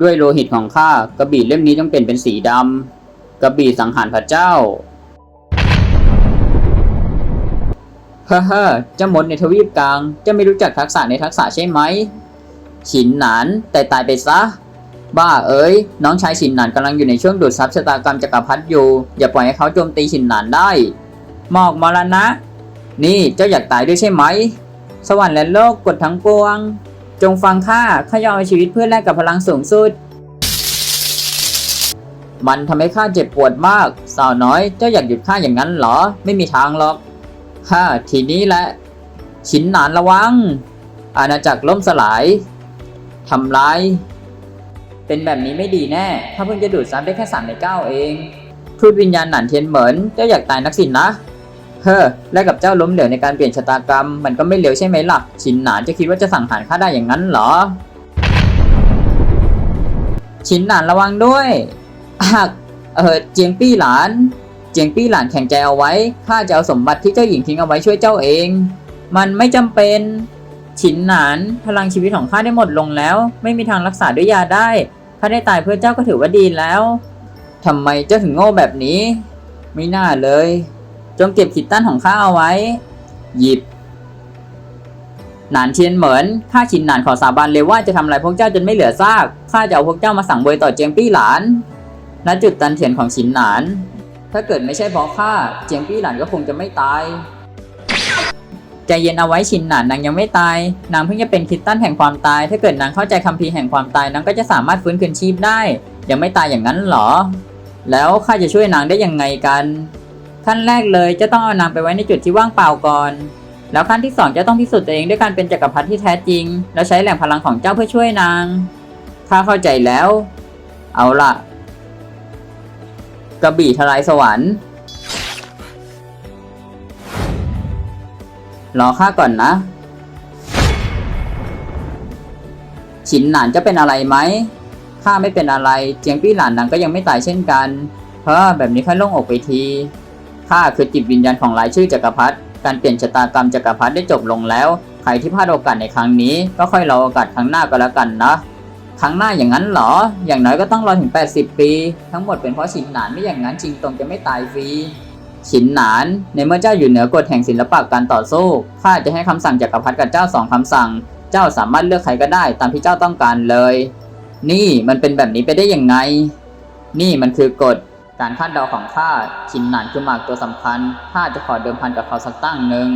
ด้วยโลหิตของข้ากระบี่เล่มนี้ต้องเปลี่ยนเป็นสีดำกระบี่สังหารพระเจ้าเฮ้อเฮ้อเจ้ามดในทวีปกลางเจะไม่รู้จักทักษะในทักษะใช่ไหมฉินหนานแต่ตายไปซะ บ้าเอ้ย น้องชายฉินหนานกำลังอยู่ในช่วงดูดซับชะตากรรมจักรพรรดิอยู่ อย่าปล่อยให้เขาโจมตีฉินหนานได้หมอกมรณะ นี่เจ้าอยากตายด้วยใช่ไหม สวรรค์และโลกกดทั้งปวง จงฟังข้าข้ายอมเอาชีวิตเพื่อแลกกับพลังสูงสุด มันทำให้ข้าเจ็บปวดมาก สาวน้อยเจ้าอยากหยุดข้าอย่างนั้นเหรอ ไม่มีทางหรอกฮ่าทีนี้แหละ ชินหนานระวัง อาณาจักรล่มสลายทำร้าย เป็นแบบนี้ไม่ดีแน่ข้าเพิ่งจะดูดซับได้แค่สามในเก้าเองทูตวิญญาณหนานเทียนเหมินเจ้าอยากตายนักสินนะ เฮ้อและกับเจ้าล้มเหลวในการเปลี่ยนชะตากรรม มันก็ไม่เร็วใช่ไหมล่ะ ชินหนานจะคิดว่าจะสั่งหารข้าได้อย่างนั้นเหรอ ชินหนานระวังด้วยอักเออเจียงปี้หลาน เจียงปี้หลานแข็งใจเอาไว้ ข้าจะเอาสมบัติที่เจ้าหญิงทิ้งเอาไว้ช่วยเจ้าเอง มันไม่จำเป็นฉินหนาน พลังชีวิตของข้าได้หมดลงแล้ว ไม่มีทางรักษาด้วยยาได้ ข้าได้ตายเพื่อเจ้าก็ถือว่าดีแล้วทำไมเจ้าถึงโง่แบบนี้ ไม่น่าเลย จงเก็บขีดตั้นของข้าเอาไว้ หยิบ หนานเทียนเหมินข้าชินหนานขอสาบานเลยว่าจะทำลายพวกเจ้าจนไม่เหลือซากข้าจะเอาพวกเจ้ามาสั่งเบยต่อเจียงปี้หลานณจุดตันเทียนของชินหนาน ถ้าเกิดไม่ใช่เพราะข้าเจียงปี้หลานก็คงจะไม่ตายใจเย็นเอาไว้ชินหนานนางยังไม่ตาย นางเพิ่งจะเป็นคิดตันแห่งความตาย ถ้าเกิดนางเข้าใจคัมภีร์แห่งความตายนางก็จะสามารถฟื้นคืนชีพได้ ยังไม่ตายอย่างนั้นหรอ แล้วข้าจะช่วยนางได้ยังไงกัน ขั้นแรกเลยจะต้องเอานางไปไว้ในจุดที่ว่างเปล่าก่อน แล้วขั้นที่สองจะต้องพิสูจน์ตัวเองด้วยการเป็นจักรพรรดิที่แท้จริง แล้วใช้แหล่งพลังของเจ้าเพื่อช่วยนางข้าเข้าใจแล้ว เอาล่ะ กระบี่ทลายสวรรค์รอข้าก่อนนะ ฉินหนานจะเป็นอะไรไหมข้าไม่เป็นอะไร เจียงปี้หลานนางก็ยังไม่ตายเช่นกันเฮ้อแบบนี้ค่อยโล่งอกไปที ข้าคือจิตวิญญาณของรายชื่อจักรพรรดิการเปลี่ยนชะตากรรมจักรพรรดิได้จบลงแล้ว ใครที่พลาดโอกาสในครั้งนี้ ก็ค่อยรอโอกาสครั้งหน้าก็แล้วกันนะครั้งหน้าอย่างนั้นเหรอ อย่างน้อยก็ต้องรอถึง 80 ปี ทั้งหมดเป็นเพราะฉินหนานไม่อย่างนั้นจริงตรงจะไม่ตายฟรีฉินหนาน ในเมื่อเจ้าอยู่เหนือกฎแห่งศิลปะการต่อสู้ข้าจะให้คำสั่งจักรพรรดิกับเจ้าสองคำสั่ง เจ้าสามารถเลือกใครก็ได้ตามที่เจ้าต้องการเลย นี่มันเป็นแบบนี้ไปได้ยังไง นี่มันคือกฎ การคาดเดาของข้าชินหนานคือหมากตัวสำคัญข้าจะขอเดิมพันกับเขาสักตั้งหนึ่ง